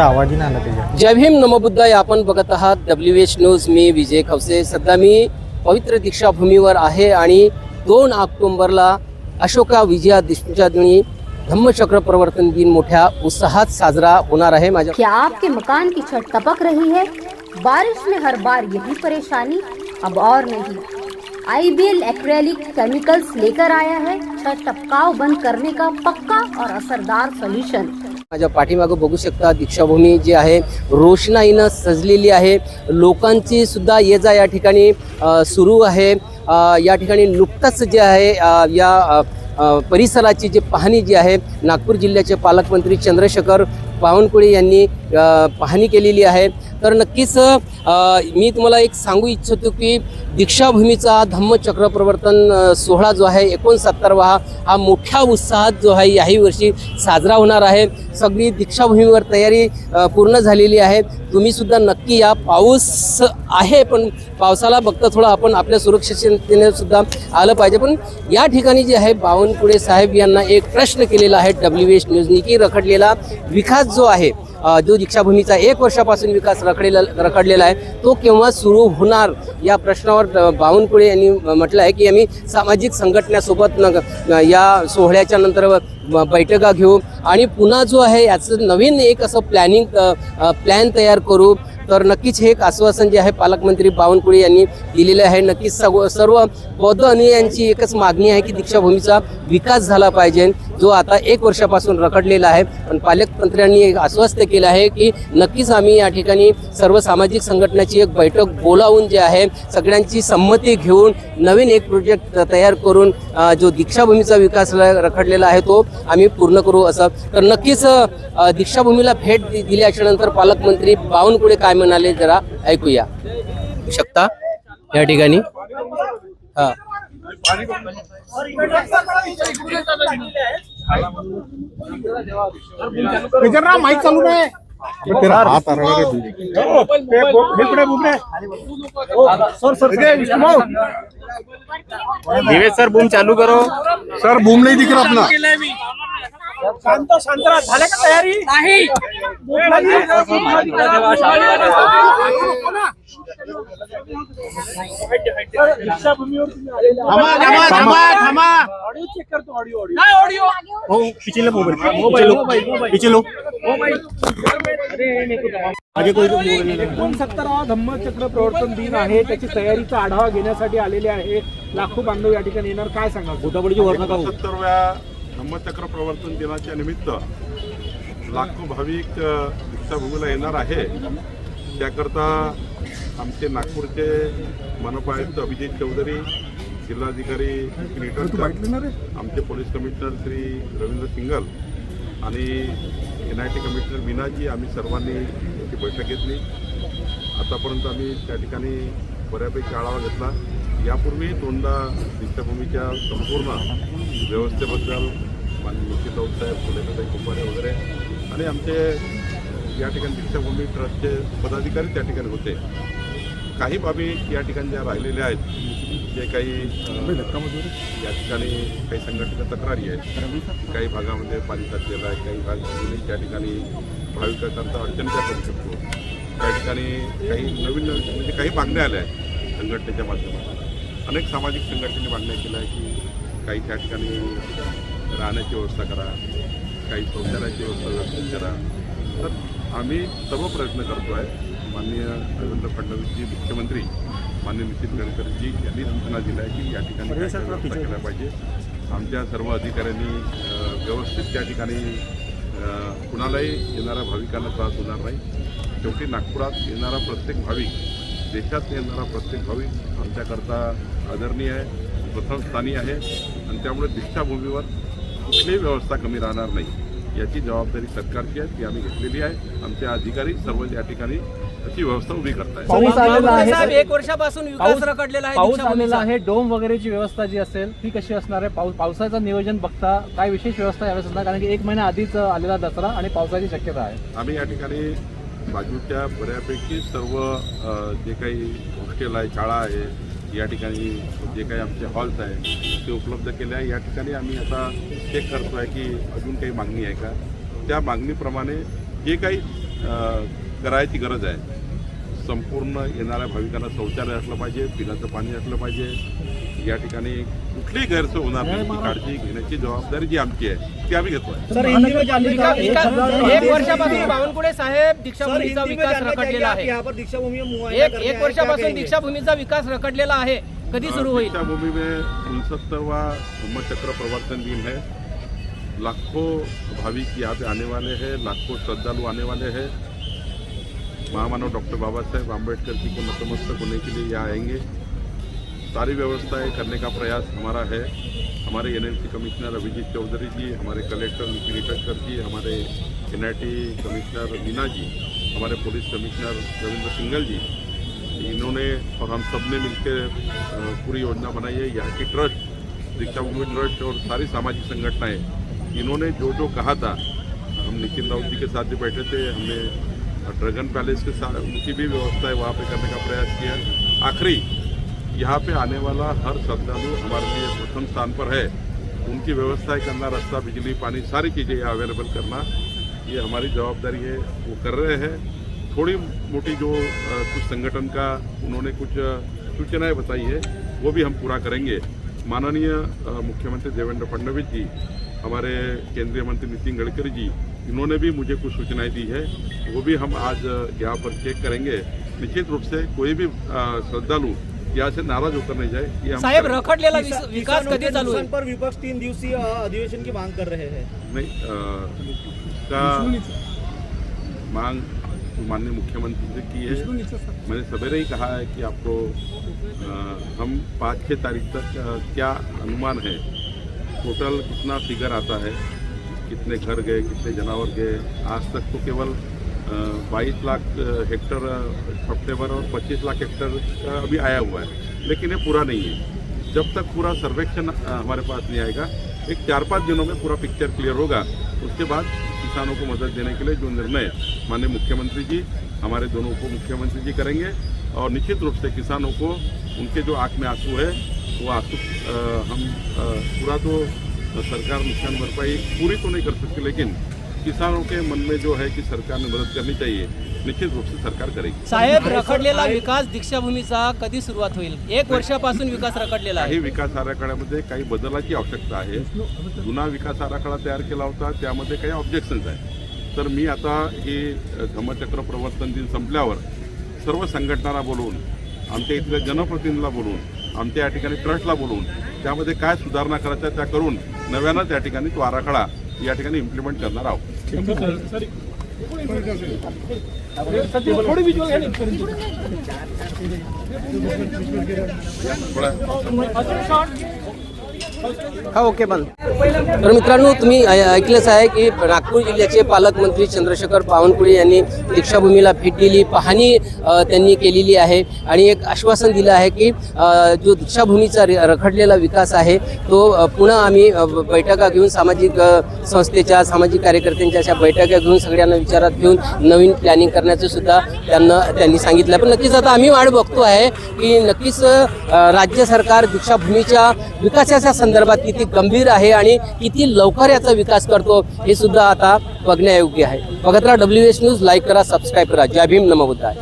फक्त आवाज़ नाही आला त्याच्या जय भीम नमबुद्धाय आपण बघत आहात डब्ल्यू एच न्यूज़ मी विजय खवसे. सध्या मी पवित्र दीक्षाभूमीवर आहे आणि दोन ऑक्टोंबरला अशोका विजया दिवसाच्या दिनी धम्मचक्र प्रवर्तन दिन मोठ्या उत्साहात साजरा होणार आहे. माझ्या क्या आपके मकान की छत टपक रही है? बारिश में हर बार यही परेशानी अब और नहीं। आईबीएल एक्रेलिक केमिकल्स लेकर आया है। टपकाव बंद करने का पक्का और असरदार सोल्यूशन। माझ्या पाठीमागं बघू शकता दीक्षाभूमी जी आहे रोषणाईनं सजलेली आहे. लोकांची सुद्धा ये जा या ठिकाणी सुरू आहे. या ठिकाणी नुकतंच जे आहे या परिसराची जी पाहणी जी आहे नागपूर जिल्ह्याचे पालकमंत्री चंद्रशेखर बावनकुळे यांनी पाहणी केलेली आहे. तर नक्कीच मी तुम्हाला एक सांगू इच्छितो की दीक्षाभूमीचा धम्मचक्र प्रवर्तन सोहळा जो आहे एकोणसत्तरवा हा मोठ्या उत्साहात जो आहे याही वर्षी साजरा होणार आहे. सगळी दीक्षाभूमीवर तयारी पूर्ण झालेली आहे. तुम्हीसुद्धा नक्की या पाऊस आहे पण पावसाला बघता थोडं आपण आपल्या सुरक्षिततेने सुद्धा आलं पाहिजे. पण या ठिकाणी जे आहे बावनकुळे साहेब यांना एक प्रश्न केलेला आहे डब्ल्यू एच न्यूजनी की रखडलेला विकास जो आहे जो दीक्षाभूमीचा एक वर्षापासून विकास रखडलेला रखडलेला आहे तो केव्हा सुरू होणार या प्रश्नावर बावनकुळे यांनी म्हटलं आहे की आम्ही सामाजिक संघटनेसोबत न या सोहळ्याच्या नंतर ब- बैठका घेऊ आणि पुन्हा जो आहे याचं नवीन एक असं प्लॅनिंग प्लॅन तयार करू. तर नक्कीच हे एक आश्वासन जे आहे पालकमंत्री बावनकुळे यांनी दिलेलं आहे. नक्कीच सर्व सर्व बौद्ध अनुयांची एकच मागणी आहे की दीक्षाभूमीचा विकास झाला पाहिजे. जो आता एक वर्षापासून रखडलेला आहे. पण पालकमंत्र्यांनी एक आश्वस्त केलं आहे की नक्कीच आम्ही या ठिकाणी सर्व सामाजिक संघटनाची एक बैठक बोलावून जे आहे सगळ्यांची संमती घेऊन नवीन एक प्रोजेक्ट तयार करून जो दीक्षाभूमीचा विकास रखडलेला आहे तो आम्ही पूर्ण करू असं. तर नक्कीच दीक्षाभूमीला भेट दि- दिल्याच्या नंतर पालकमंत्री बावनकुळे काय म्हणाले जरा ऐकूया. शकता? या ठिकाणी. हा. माईक चालू नाही दिवेश सर बूम चालू करो सर बूम नहीं दिख रहा अपना शांत शांत. झाल्या का तयारी? नाही. ऑडिओ चेक करतो ऑडिओ ऑडिओ काय ऑडिओ हो पीछे लो मोबाइल पीछे लो पीछे लो आगे कोई मोबाइल एकोणसत्तरावा धम्मचक्र प्रवर्तन दिन आहे. त्याची तयारीचा आढावा घेण्यासाठी आलेले आहे. लाखो बांधव या ठिकाणी येणार. काय सांगा गोदावरीची वर नका होऊ. सत्तरव्या धम्मचक्र प्रवर्तन दिनाच्या निमित्त लाखो भाविक दीक्षाभूमीला येणार आहे. त्याकरता आमचे नागपूरचे मनपा आयुक्त अभिजित चौधरी जिल्हाधिकारी आमचे पोलीस कमिशनर श्री रवींद्र सिंगल आणि N I T commissioner Meenaji आम्ही सर्वांनी याची बैठक घेतली. आतापर्यंत आम्ही त्या ठिकाणी बऱ्यापैकी आढावा घेतला. यापूर्वी दोनदा दीक्षाभूमीच्या संपूर्ण व्यवस्थेबद्दल माननीय निश्चित साहेब फुलेताई कुंभारे वगैरे आणि आमचे या ठिकाणी दीक्षाभूमी ट्रस्टचे पदाधिकारी त्या ठिकाणी होते. काही बाबी या ठिकाणी ज्या राहिलेल्या आहेत जे काही या ठिकाणी काही संघटनेच्या तक्रारी आहेत. काही भागामध्ये पाणी साचलेलं आहे काही भाग त्या ठिकाणी भाविकांचा अडचणीचा करू शकतो. काही ठिकाणी काही नवीन नवीन म्हणजे काही मागण्या आल्या आहेत संघटनेच्या माध्यमातून. अनेक सामाजिक संघटनेने मागण्या केल्या आहे की काही त्या ठिकाणी राहण्याची व्यवस्था करा काही शौचालयाची व्यवस्था व्यवस्थित करा. तर आम्ही सर्व प्रयत्न करतो आहे माननीय देवेंद्र फडणवीसजी मुख्यमंत्री माननीय नितीन गडकरीजी यांनी सूचना दिल्या आहे की या ठिकाणी व्यवस्था केल्या पाहिजे. आमच्या सर्व अधिकाऱ्यांनी व्यवस्थित त्या ठिकाणी कुणालाही येणाऱ्या भाविकांना त्रास होणार नाही. शेवटी नागपुरात येणारा प्रत्येक भाविक देशात येणारा प्रत्येक भाविक आमच्याकरता आदरणीय आहे प्रथम स्थानी आहे. आणि त्यामुळे दीक्षाभूमीवर कुठलीही व्यवस्था कमी राहणार नाही. याची जबाबदारी सरकारची आहे ती आम्ही घेतलेली आहे. आमचे अधिकारी सर्व या ठिकाणी अशी व्यवस्था उभी साहेब एक वर्षापासून विकास रखडलेला आहे पाऊस. आलेला आहे. डोम वगैरेची व्यवस्था जी असेल ती कशी असणार आहे? पाऊस पावसाचं नियोजन बघता काय विशेष व्यवस्था यावेळेस असणार? कारण की एक महिना आधीच आलेला दसरा आणि पावसाची शक्यता आहे. आम्ही या ठिकाणी बाजूच्या बऱ्यापैकी सर्व जे काही हॉस्टेल आहे शाळा आहे या ठिकाणी जे काही आमचे हॉल्स आहे ते उपलब्ध केले आहे. या ठिकाणी आम्ही आता चेक करतो आहे की अजून काही मागणी आहे का? त्या मागणीप्रमाणे जे काही करायची गरज आहे संपूर्ण येणाऱ्या भाविकांना शौचालय असलं पाहिजे पिण्याचं पाणी असलं पाहिजे. या ठिकाणी कुठलीही गैरसोय होणार नाही. काळजी घेण्याची जबाबदारी जी आमची आहे ती आम्ही विका- एक वर्षापासून बावनकुळे साहेब दीक्षाभूमीचा विकास रखडलेला आहे. एक एक वर्षापासून दीक्षाभूमीचा विकास रखडलेला आहे. कधी सुरू होईल? दीक्षाभूमि में उनसत्तरवा धम्मचक्र प्रवर्तन दिन है लाखों भाविक यहाँ पे आने वाले हैं लाखों श्रद्धालु आने वाले हैं महामानव डॉक्टर बाबा साहेब आम्बेडकर जी को नतमस्तक होने के लिए यहाँ आएँगे। सारी व्यवस्थाएँ करने का प्रयास हमारा है। हमारे एनएलसी कमिश्नर अभिजीत चौधरी जी, हमारे कलेक्टर नितिन इटकर जी, हमारे एनआईटी कमिश्नर मीना जी, हमारे पुलिस कमिश्नर रविंद्र सिंगल जी, इन्होंने और हम सबने मिलकर पूरी योजना बनाई है। यहाँ की ट्रस्ट दीक्षा भूमि ट्रस्ट और सारी सामाजिक संगठनाएँ, इन्होंने जो जो कहा था, हम नितिन राउत जी के साथ भी बैठे थे, हमने ड्रैगन पैलेस के साथ उनकी भी व्यवस्था है, वहाँ पे करने का प्रयास किया है। आखिरी, यहाँ पे आने वाला हर श्रद्धालु हमारे लिए प्रथम स्थान पर है। उनकी व्यवस्थाएँ करना, रास्ता, बिजली, पानी, सारी चीज़ें यहाँ अवेलेबल करना। ये हमारी जवाबदारी है, वो कर रहे हैं। थोड़ी मोटी जो कुछ संगठन का उन्होंने कुछ सूचनाएँ बताई है, वो भी हम पूरा करेंगे। माननीय मुख्यमंत्री देवेंद्र फडणवीस जी, हमारे केंद्रीय मंत्री नितिन गडकरी जी इन्होंने भी मुझे कुछ सूचनाएँ दी है वो भी हम आज यहाँ पर चेक करेंगे। निश्चित रूप से कोई भी श्रद्धालु यहाँ से नाराज़ होकर नहीं जाए साहेब रखडलेला विकास कधी चालू होईल पर विपक्ष तीन दिवसीय अधिवेशन की मांग कर रहे हैं। नहीं का मांग माननीय मुख्यमंत्री से की है। मैंने सवेरे ही कहा है कि आपको अ, हम पाँच छः तारीख तक क्या अनुमान है? टोटल कितना फिगर आता है? कितने घर गए, कितने जानवर गए। आज तक तो केवल बाईस लाख हेक्टर सितंबर और पच्चीस लाख हेक्टर का अभी आया हुआ है। लेकिन ये पूरा नहीं है। जब तक पूरा सर्वेक्षण हमारे पास नहीं आएगा, एक चार पाँच दिनों में पूरा पिक्चर क्लियर होगा। उसके बाद किसानों को मदद देने के लिए जो निर्णय माननीय मुख्यमंत्री जी, हमारे दोनों उप मुख्यमंत्री जी करेंगे और निश्चित रूप से किसानों को उनके जो आँख में आँसू है, वो आँसू हम पूरा तो सरकार नुकसान भरपाई पूरी तो नहीं कर सकती लेकिन किसानों के मन में जो है कि सरकार ने मदद करनी चाहिए निश्चित रूप से सरकार करेगी। साहेब रखडलेला विकास दीक्षाभूमीचा कधी सुरुवात होईल? एक वर्षापासून विकास रखडलेला आहे. विकास आराखड्यामध्ये काही बदलाची आवश्यकता आहे. जुना विकास आराखडा तयार केला होता त्यामध्ये काही ऑब्जेक्शन्स आहे तर मी आता हे धम्मचक्र प्रवर्तन दिन संपल्यावर सर्व संघटनांना बोलवून आमच्या इथल्या जनप्रतिनिधीला बोलवून आमच्या या ठिकाणी ट्रस्टला बोलवून त्यामध्ये काय सुधारणा करायच्या त्या करून नव्यानं त्या ठिकाणी तो आराखडा या ठिकाणी इम्प्लिमेंट करणार आहोत. हा ओके बंद. तर मित्रांनो तुम्ही ऐ- ऐकलंच आहे की नागपूर जिल्ह्याचे पालकमंत्री चंद्रशेखर बावनकुळे यांनी दीक्षाभूमीला भेट दिली पाहणी त्यांनी केलेली आहे. आणि एक आश्वासन दिलं आहे की जो दीक्षाभूमीचा रखडलेला विकास आहे तो पुन्हा आम्ही बैठका घेऊन सामाजिक संस्थेच्या सामाजिक कार्यकर्त्यांच्या अशा बैठका घेऊन सगळ्यांना विचारात घेऊन नवीन प्लॅनिंग करण्याचं सुद्धा त्यांना त्यांनी सांगितलं पण नक्कीच आता आम्ही वाट बघतो आहे की नक्कीच राज्य सरकार दीक्षाभूमीच्या विकासाच्या संदर्भात किती गंभीर आहे आणि किती लवकर याचा विकास करतो हे सुद्धा आता बघण्यायोग्य आहे. बघत राहा डब्ल्यू एस न्यूज लाईक करा सबस्क्राईब करा. जय भीम नमो बुद्धाय.